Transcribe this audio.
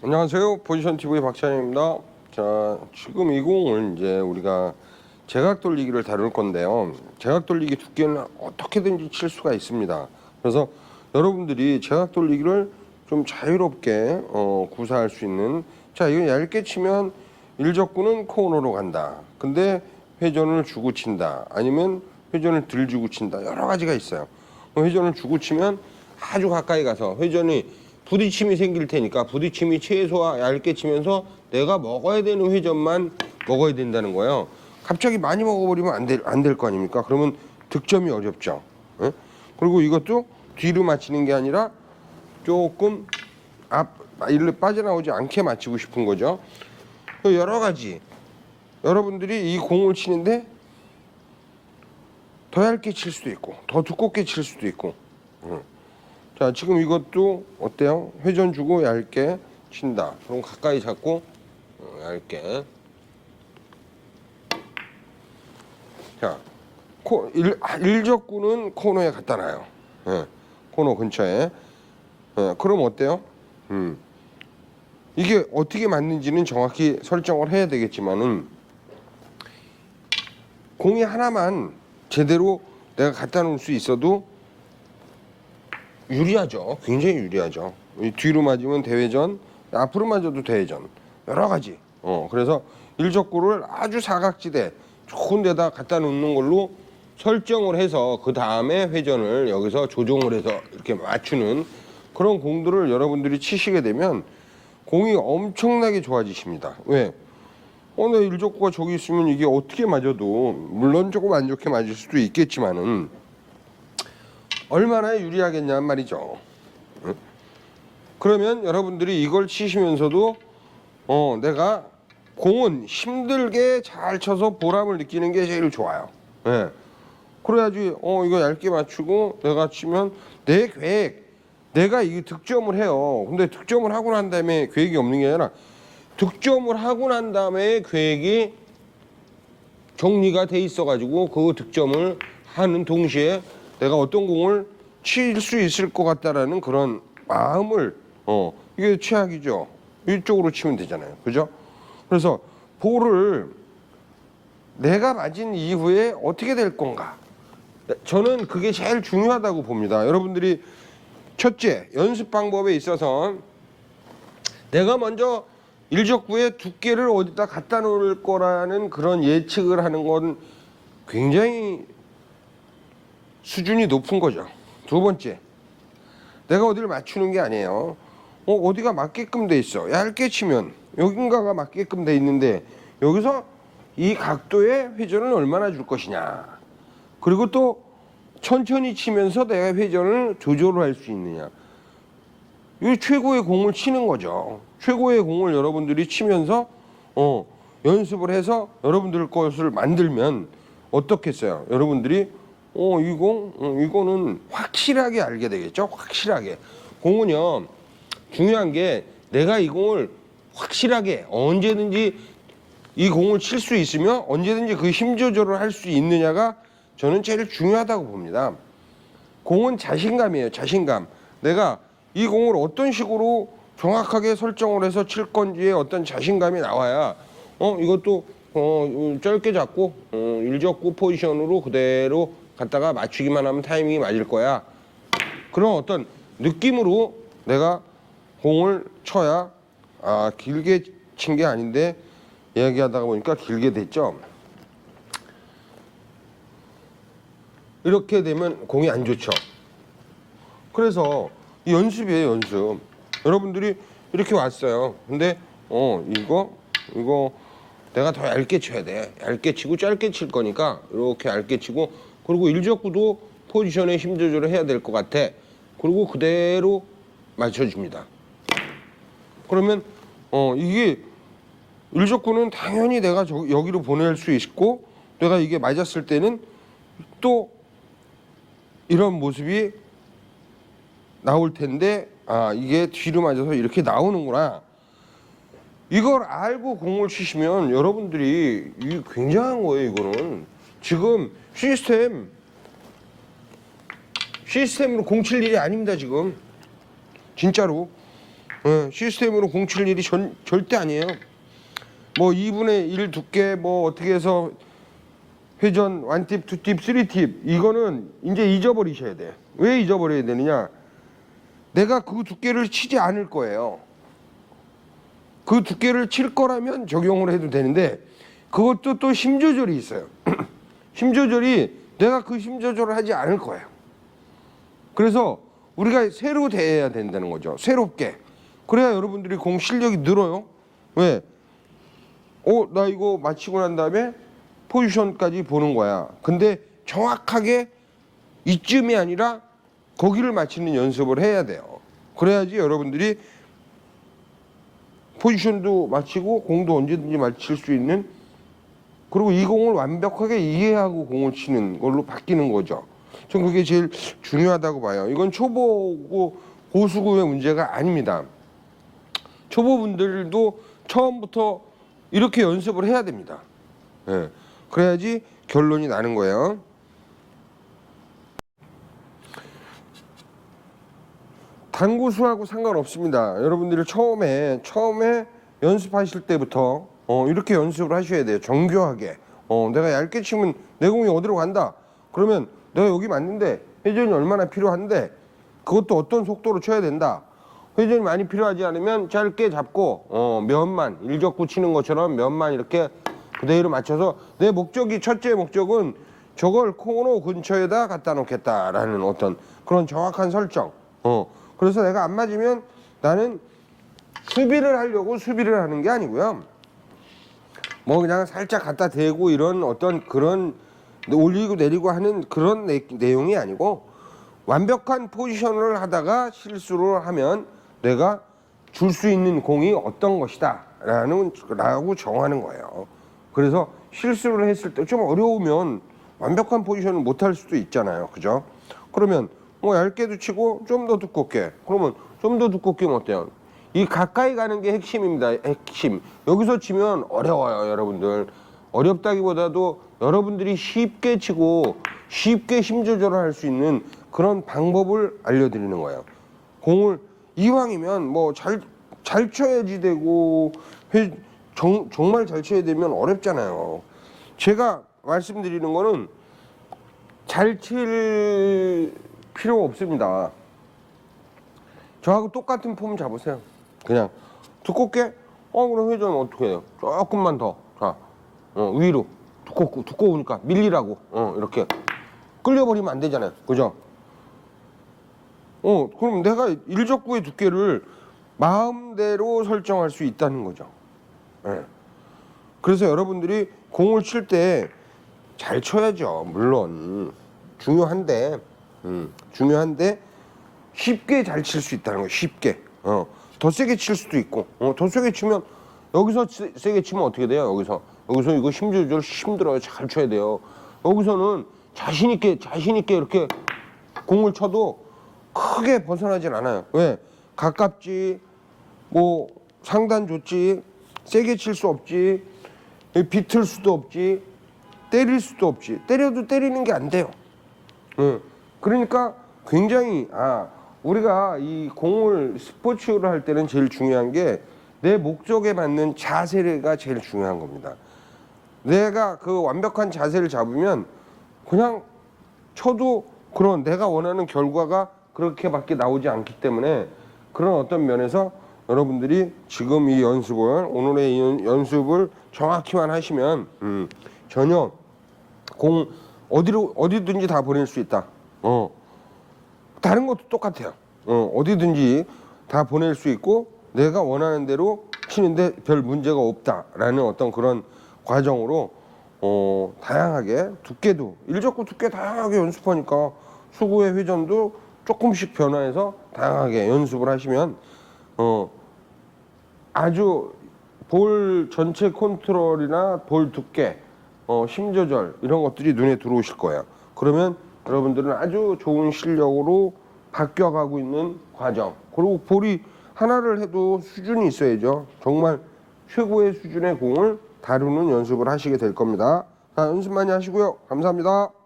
안녕하세요. 포지션 TV 박찬입니다. 자, 지금 이 공을 이제 우리가 제각 돌리기를 다룰 건데요. 제각 돌리기 두께는 어떻게든지 칠 수가 있습니다. 그래서 여러분들이 제각 돌리기를 좀 자유롭게 어, 구사할 수 있는 자, 이거 얇게 치면 일적구는 코너로 간다. 근데 회전을 주고 친다. 아니면 회전을 들 주고 친다. 여러 가지가 있어요. 그 회전을 주고 치면 아주 가까이 가서 회전이 부딪힘이 생길 테니까 부딪힘이 최소화 얇게 치면서 내가 먹어야 되는 회전만 먹어야 된다는 거예요. 갑자기 많이 먹어버리면 안 될 안 될 거 아닙니까? 그러면 득점이 어렵죠. 예? 그리고 이것도 뒤로 맞히는 게 아니라 조금 앞 일로 빠져나오지 않게 맞히고 싶은 거죠. 그 여러 가지 여러분들이 이 공을 치는데 더 얇게 칠 수도 있고 더 두껍게 칠 수도 있고 음. 자 지금 이것도 어때요? 회전 주고 얇게 친다 그럼 가까이 잡고 어, 얇게 자 코, 일, 아, 일적구는 코너에 갖다 놔요 예, 코너 근처에 예, 그럼 어때요? 음. 이게 어떻게 맞는지는 정확히 설정을 해야 되겠지만은 공이 하나만 제대로 내가 갖다 놓을 수 있어도 유리하죠. 굉장히 유리하죠. 이 뒤로 맞으면 대회전, 앞으로 맞아도 대회전. 여러 가지. 어, 그래서 일적구를 아주 사각지대 좋은 데다 갖다 놓는 걸로 설정을 해서 그 다음에 회전을 여기서 조종을 해서 이렇게 맞추는 그런 공들을 여러분들이 치시게 되면 공이 엄청나게 좋아지십니다. 왜? 어, 내 일적구가 저기 있으면 이게 어떻게 맞아도 물론 조금 안 좋게 맞을 수도 있겠지만은 얼마나 유리하겠냐는 말이죠. 응? 그러면 여러분들이 이걸 치시면서도 어, 내가 공은 힘들게 잘 쳐서 보람을 느끼는 게 제일 좋아요. 예. 그래야지 어 이거 얇게 맞추고 내가 치면 내 계획 내가 이 득점을 해요. 근데 득점을 하고 난 다음에 계획이 없는 게 아니라 득점을 하고 난 다음에 계획이 정리가 돼 있어 가지고 그 득점을 하는 동시에 내가 어떤 공을 칠 수 있을 것 같다라는 그런 마음을 어 이게 최악이죠. 이쪽으로 치면 되잖아요. 그죠? 그래서 볼을 내가 맞은 이후에 어떻게 될 건가? 저는 그게 제일 중요하다고 봅니다. 여러분들이 첫째 연습 방법에 있어서 내가 먼저 일적구의 두께를 어디다 갖다 놓을 거라는 그런 예측을 하는 건 굉장히 수준이 높은 거죠. 두 번째, 내가 어디를 맞추는 게 아니에요. 어, 어디가 맞게끔 돼 있어. 얇게 치면 여긴가가 맞게끔 돼 있는데 여기서 이 각도의 회전을 얼마나 줄 것이냐. 그리고 또 천천히 치면서 내가 회전을 조절을 할 수 있느냐. 이 최고의 공을 치는 거죠. 최고의 공을 여러분들이 치면서 어, 연습을 해서 여러분들 것을 만들면 어떻겠어요? 여러분들이 어, 이 공, 어, 이거는 확실하게 알게 되겠죠? 확실하게. 공은요, 중요한 게 내가 이 공을 확실하게 언제든지 이 공을 칠 수 있으며 언제든지 그 힘 조절을 할 수 있느냐가 저는 제일 중요하다고 봅니다. 공은 자신감이에요, 자신감. 내가 이 공을 어떤 식으로 정확하게 설정을 해서 칠 건지에 어떤 자신감이 나와야 어 이것도 어 짧게 잡고 어 일적구 포지션으로 그대로 갖다가 맞추기만 하면 타이밍이 맞을 거야. 그런 어떤 느낌으로 내가 공을 쳐야 아 길게 친 게 아닌데 이야기하다가 보니까 길게 됐죠. 이렇게 되면 공이 안 좋죠. 그래서 이 연습이에요 연습. 여러분들이 이렇게 왔어요. 근데 어 이거 이거 내가 더 얇게 쳐야 돼. 얇게 치고 짧게 칠 거니까 이렇게 얇게 치고 그리고 일적구도 포지션에 힘 조절을 해야 될 것 같아. 그리고 그대로 맞춰줍니다. 그러면 어 이게 일적구는 당연히 내가 저, 여기로 보낼 수 있고 내가 이게 맞았을 때는 또 이런 모습이 나올 텐데 아 이게 뒤로 맞아서 이렇게 나오는구나 이걸 알고 공을 치시면 여러분들이 이 굉장한 거예요 이거는 지금 시스템 시스템으로 공칠 일이 아닙니다 지금 진짜로 예, 시스템으로 공칠 일이 전, 절대 아니에요. 뭐 2분의 1 두께 뭐 어떻게 해서 회전 원팁, 투팁, 쓰리팁 이거는 이제 잊어버리셔야 돼. 왜 잊어버려야 되느냐? 내가 그 두께를 치지 않을 거예요. 그 두께를 칠 거라면 적용을 해도 되는데 그것도 또 힘 조절이 있어요. 힘 조절이 내가 그힘 조절을 하지 않을 거예요. 그래서 우리가 새로 대해야 된다는 거죠. 새롭게. 그래야 여러분들이 공 실력이 늘어요. 왜? 어, 나 이거 마치고 난 다음에 포지션까지 보는 거야. 근데 정확하게 이쯤이 아니라 거기를 맞히는 연습을 해야 돼요. 그래야지 여러분들이 포지션도 맞히고 공도 언제든지 맞힐 수 있는 그리고 이 공을 완벽하게 이해하고 공을 치는 걸로 바뀌는 거죠. 전 그게 제일 중요하다고 봐요. 이건 초보고 고수고의 문제가 아닙니다. 초보분들도 처음부터 이렇게 연습을 해야 됩니다. 예. 그래야지 결론이 나는 거예요. 단고수하고 상관없습니다. 여러분들이 처음에 처음에 연습하실 때부터 어, 이렇게 연습을 하셔야 돼요. 정교하게. 어, 내가 얇게 치면 내 공이 어디로 간다. 그러면 내가 여기 맞는데 회전이 얼마나 필요한데 그것도 어떤 속도로 쳐야 된다. 회전이 많이 필요하지 않으면 짧게 잡고 어, 면만 일적구 치는 것처럼 면만 이렇게 그대로 맞춰서 내 목적이 첫째 목적은 저걸 코너 근처에다 갖다 놓겠다라는 어떤 그런 정확한 설정. 어. 그래서 내가 안 맞으면 나는 수비를 하려고 수비를 하는 게 아니고요. 뭐 그냥 살짝 갖다 대고 이런 어떤 그런 올리고 내리고 하는 그런 내, 내용이 아니고 완벽한 포지션을 하다가 실수를 하면 내가 줄 수 있는 공이 어떤 것이다 라는 라고 정하는 거예요. 그래서 실수를 했을 때 좀 어려우면 완벽한 포지션을 못 할 수도 있잖아요. 그죠? 그러면 뭐 얇게도 치고 좀 더 두껍게 그러면 좀 더 두껍게 면 어때요? 이 가까이 가는 게 핵심입니다. 핵심. 여기서 치면 어려워요, 여러분들. 어렵다기보다도 여러분들이 쉽게 치고 쉽게 힘 조절을 할 수 있는 그런 방법을 알려드리는 거예요. 공을 이왕이면 뭐 잘 잘 쳐야지 되고 회- 정, 정말 잘 쳐야 되면 어렵잖아요. 제가 말씀드리는 거는 잘 칠 필요 없습니다. 저하고 똑같은 폼 잡으세요. 그냥 두껍게 어 그럼 회전 어떻게 해요? 조금만 더. 자, 어, 위로 두껍고 두꺼우니까 밀리라고. 어 이렇게 끌려 버리면 안 되잖아요. 그죠? 어 그럼 내가 일적구의 두께를 마음대로 설정할 수 있다는 거죠. 예. 그래서 여러분들이 공을 칠 때 잘 쳐야죠. 물론 중요한데, 음, 중요한데 쉽게 잘 칠 수 있다는 거예요. 쉽게. 어, 더 세게 칠 수도 있고, 어, 더 세게 치면 여기서 세, 세게 치면 어떻게 돼요? 여기서 여기서 이거 힘 조절 힘들어요. 잘 쳐야 돼요. 여기서는 자신 있게 자신 있게 이렇게 공을 쳐도 크게 벗어나진 않아요. 왜? 가깝지, 뭐 상단 좋지, 세게 칠 수 없지, 비틀 수도 없지, 때릴 수도 없지. 때려도 때리는 게 안 돼요. 예. 그러니까 굉장히 아 우리가 이 공을 스포츠로 할 때는 제일 중요한 게 내 목적에 맞는 자세가 제일 중요한 겁니다. 내가 그 완벽한 자세를 잡으면 그냥 쳐도 그런 내가 원하는 결과가 그렇게밖에 나오지 않기 때문에 그런 어떤 면에서 여러분들이 지금 이 연습을 오늘의 이 연- 연습을 정확히만 하시면 음, 전혀 공 어디로 어디든지 다 보낼 수 있다. 어 다른 것도 똑같아요. 어 어디든지 다 보낼 수 있고 내가 원하는 대로 치는데 별 문제가 없다라는 어떤 그런 과정으로 어 다양하게 두께도 일적구 두께 다양하게 연습하니까 수구의 회전도 조금씩 변화해서 다양하게 연습을 하시면 어 아주 볼 전체 컨트롤이나 볼 두께, 어, 힘 조절 이런 것들이 눈에 들어오실 거예요. 그러면 여러분들은 아주 좋은 실력으로 바뀌어가고 있는 과정. 그리고 볼이 하나를 해도 수준이 있어야죠. 정말 최고의 수준의 공을 다루는 연습을 하시게 될 겁니다. 자, 연습 많이 하시고요. 감사합니다.